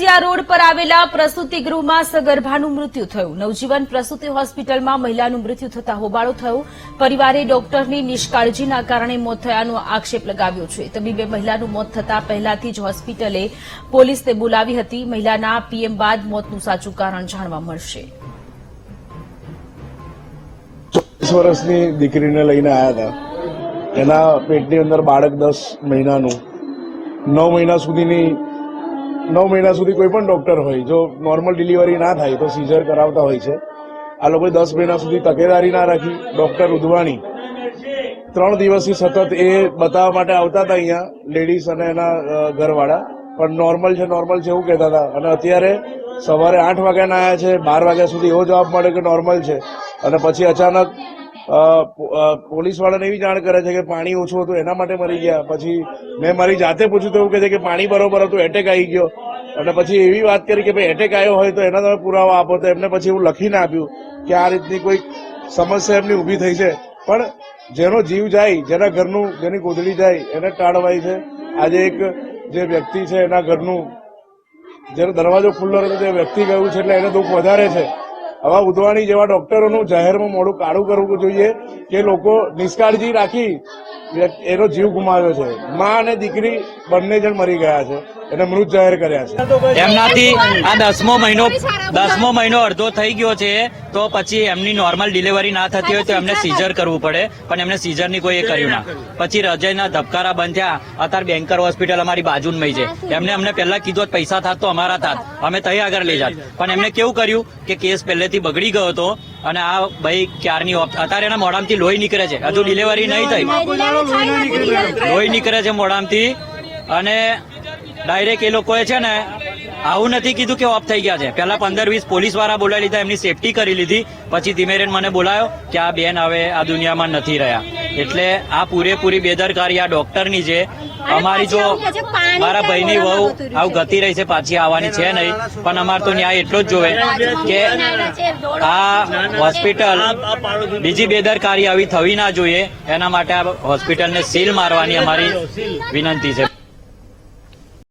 અરસિયા road પર આવેલા પ્રસૂતિ ગૃહમાં સગર્ભાનું મૃત્યુ થયું. નવજીવન પ્રસૂતિ હોસ્પિટલમાં મહિલાનું મૃત્યુ થતા હોબાળો થયો. પરિવારે ડોક્ટરની નિષ્કાળજીના કારણે મોત થયાનો આક્ષેપ લગાવ્યો છે. તબીબે મહિલાનું મોત થતા પહેલાથી જ હોસ્પિટલે પોલીસને બોલાવી હતી. મહિલાના પીએમ બાદ મોતનું સાચું કારણ જાણવા મળશે. ચોવીસ વર્ષની દીકરીને લઈને આવ્યા હતા. એના પેટની અંદર બાળક દસ મહિનાનું, નવ મહિના સુધીની નવ મહિના સુધી કોઈ પણ ડોક્ટર હોય, જો નોર્મલ ડિલિવરી ના થાય, તો સીઝર કરાવતા હોય છે. આ લોકોએ દસ મહિના સુધી તકેદારી ના રાખી ડોક્ટર ઉધવાણી. ત્રણ દિવસથી સતત એ બતાવવા માટે આવતા હતા અહીંયા લેડીઝ અને એના ઘરવાળા. પણ નોર્મલ છે નોર્મલ છે એવું કહેતા હતા. અને અત્યારે સવારે આઠ વાગ્યાના આવ્યા છે, બાર વાગ્યા સુધી એવો જવાબ મળે કે નોર્મલ છે. અને પછી અચાનક પોલીસ વાળાને એવી જાણ કરે છે કે પાણી ઓછું હતું, એના માટે મરી ગયા. પછી મેં મારી જાતે પૂછ્યું તો એવું કહે છે કે પાણી બરોબર હતું એટેક આવી ગયો. અને પછી એવી વાત કરી કે ભાઈ એટેક આવ્યો હોય તો એના તમે પુરાવા આપો. તો એમને પછી એવું લખીને આપ્યું કે આ રીતની કોઈ સમસ્યા એમની ઊભી થઈ છે. પણ જેનો જીવ જાય, જેના ઘરનું, જેની ગોદડી જાય, એને ટાળવાય છે. આજે એક જે વ્યક્તિ છે એના ઘરનું, જેનો દરવાજો ખુલ્લો રહ્યો તે વ્યક્તિ ગયું છે એટલે એને દુઃખ વધારે છે. આવા ઉધવાણી જેવા ડોક્ટરોનું જાહેરમાં મોડું કાળું કરવું જોઈએ કે લોકો નિષ્કાળજી રાખી એનો જીવ ગુમાવ્યો છે. મા અને દીકરી બંને જણ મરી ગયા છે. એને મૃત જાહેર કર્યા છે. એમનાથી આ દસમો મહિનો દસમો મહિનો અડધો થઈ ગયો છે તો પછી એમની નોર્મલ ડિલિવરી ના થતી હોય તો એમને સીઝર કરવું પડે પણ એમને સીઝરની કોઈ એ કર્યું ના. પછી હૃદયના ધબકારા બંધ થયા અત્યારે બેન્કર હોસ્પિટલ અમારી બાજુમાં છે. એમને અમને પહેલા કીધું પૈસા થાત તો અમારા થાત અમે તઈ આગળ લઈ જાત. પણ એમને કેવું કર્યું કે કેસ પહેલેથી બગડી ગયો હતો અને આ ભાઈ ક્યારની ઓપ- અત્યારે એના મોઢામાંથી લોહી નીકળે છે. હજુ ડિલિવરી નહીં થઈ. લોહી નીકળે. છે. મોડામથી અને ડાયરેક્ટ એ લોકોએ છે ને આવું નથી કીધું કે ઓફ થઈ ગયા છે. પેલા પંદર વીસ પોલીસવાળા બોલાવી લીધા એમની સેફટી કરી લીધી. પછી ધીમેરેન મને બોલાયો કે આ બેન હવે આ દુનિયામાં નથી રહ્યા. એટલે આ પૂરેપૂરી બેદરકારી આ ડોક્ટરની છે. અમારી જો મારા ભાઈની વહુ આવું ગતિ રહી છે પાછી આવવાની છે નહીં. પણ અમારે તો ન્યાય એટલો જ જોવે કે આ હોસ્પિટલ બીજી બેદરકારી આવી થવી ના જોઈએ. એના માટે આ હોસ્પિટલને સીલ મારવાની અમારી વિનંતી છે.